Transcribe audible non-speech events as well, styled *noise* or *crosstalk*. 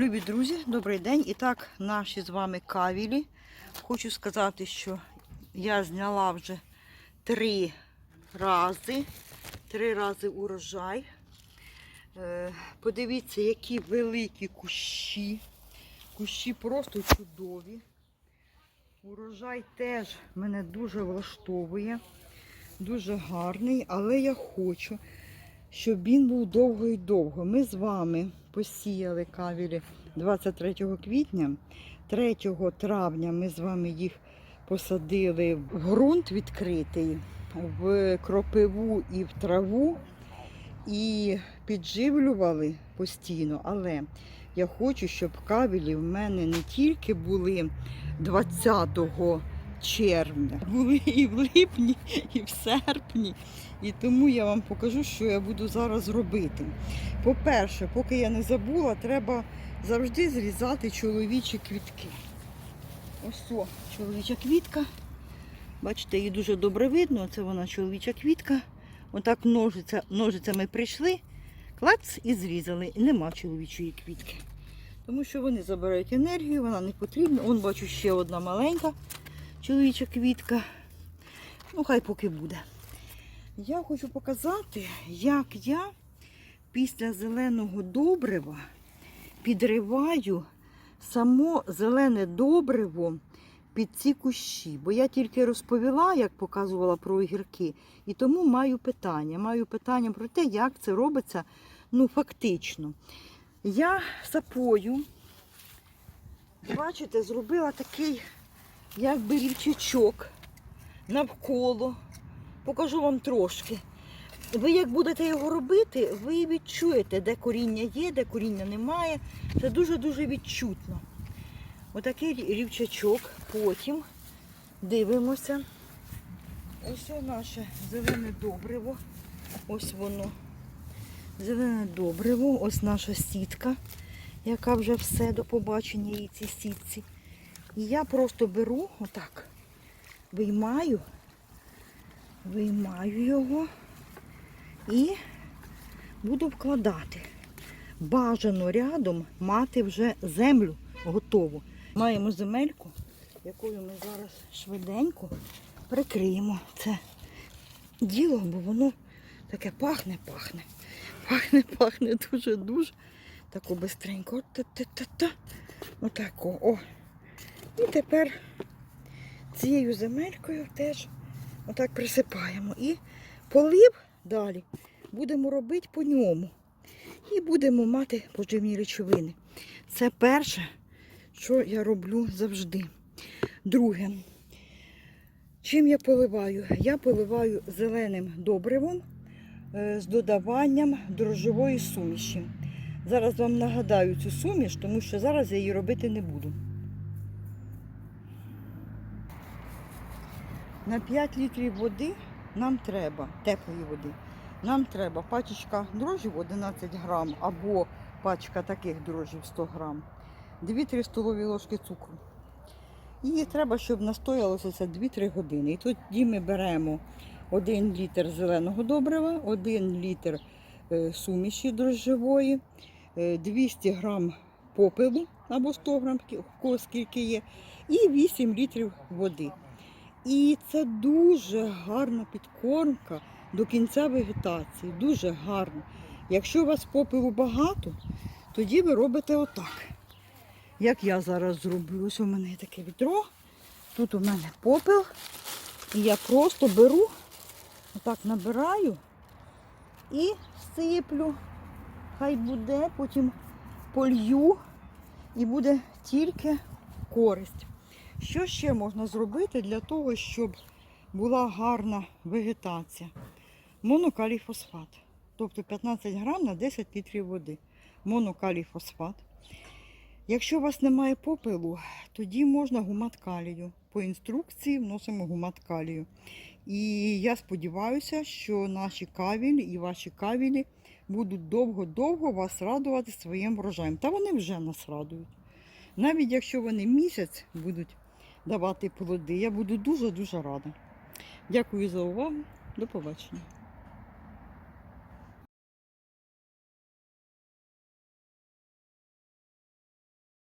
Любі друзі, добрий день. І так, наші з вами кавілі. Хочу сказати, що я зняла вже три рази. Три рази урожай. Е, Подивіться, які великі кущі. Кущі просто чудові. Урожай теж мене дуже влаштовує. Дуже гарний, але я хочу, щоб він був довго і довго. Ми з вами посіяли кавілі 23 квітня. 3 травня ми з вами їх посадили в ґрунт відкритий, в кропиву і в траву і підживлювали постійно. Але я хочу, щоб кавілі в мене не тільки були 20 червня, *laughs* були і в липні, і в серпні. І тому я вам покажу, що я буду зараз робити. По-перше, поки я не забула, треба завжди зрізати чоловічі квітки. Ось о, чоловіча квітка. Бачите, її дуже добре видно. Це вона чоловіча квітка. Отак ножиця, ножицями прийшли, клац і зрізали. І нема чоловічої квітки. Тому що вони забирають енергію, вона не потрібна. Вон бачу ще одна маленька чоловіча квітка. Ну, хай поки буде. Я хочу показати, як я після зеленого добрива підриваю само зелене добриво під ці кущі. Бо я тільки розповіла, як показувала про огірки, і тому маю питання. Маю питання про те, як це робиться ну, фактично. Я сапою, бачите, зробила такий якби рівчачок навколо. Покажу вам трошки. Ви як будете його робити, ви відчуєте, де коріння є, де коріння немає. Це дуже-дуже відчутно. Отакий рівчачок. Потім дивимося. Ось наше зелене добриво. Ось воно. Зелене добриво, ось наша сітка, яка вже все до побачення їй цій сітці. І я просто беру, отак, виймаю, виймаю його і буду вкладати. Бажано рядом мати вже землю готову. Маємо земельку, якою ми зараз швиденько прикриємо це діло, бо воно таке пахне-пахне. Пахне-пахне дуже-дуже. Тако бистренько. Отако. О. І тепер цією земелькою теж отак присипаємо. І полив далі будемо робити по ньому. І будемо мати поживні речовини. Це перше, що я роблю завжди. Друге, чим я поливаю? Я поливаю зеленим добривом е, з додаванням дрожжової суміші. Зараз вам нагадаю цю суміш, тому що зараз я її робити не буду. На 5 літрів води нам треба, теплої води, нам треба пачечка дрожжів 11 грам або пачка таких дрожжів 100 грам, 2-3 столові ложки цукру. І треба, щоб настоялося це 2-3 години. І тоді ми беремо 1 літр зеленого добрива, 1 літр е, суміші дрожжевої, е, 200 грам попелу або 100 грам, скільки є, і 8 літрів води. І це дуже гарна підкормка до кінця вегетації. Дуже гарно. Якщо у вас попелу багато, тоді ви робите отак. Як я зараз зроблю. Ось у мене таке відро. Тут у мене попел. І я просто беру, отак набираю і сиплю. Хай буде, потім полью і буде тільки користь. Що ще можна зробити для того, щоб була гарна вегетація? Монокалій фосфат. Тобто 15 грам на 10 літрів води. Монокалій фосфат. Якщо у вас немає попелу, тоді можна гумат калію. По інструкції вносимо гумат калію. І я сподіваюся, що наші кавілі і ваші кавілі будуть довго-довго вас радувати своїм врожаєм. Та вони вже нас радують. Навіть якщо вони місяць будуть давати плоди, я буду дуже-дуже рада. Дякую за увагу. До побачення.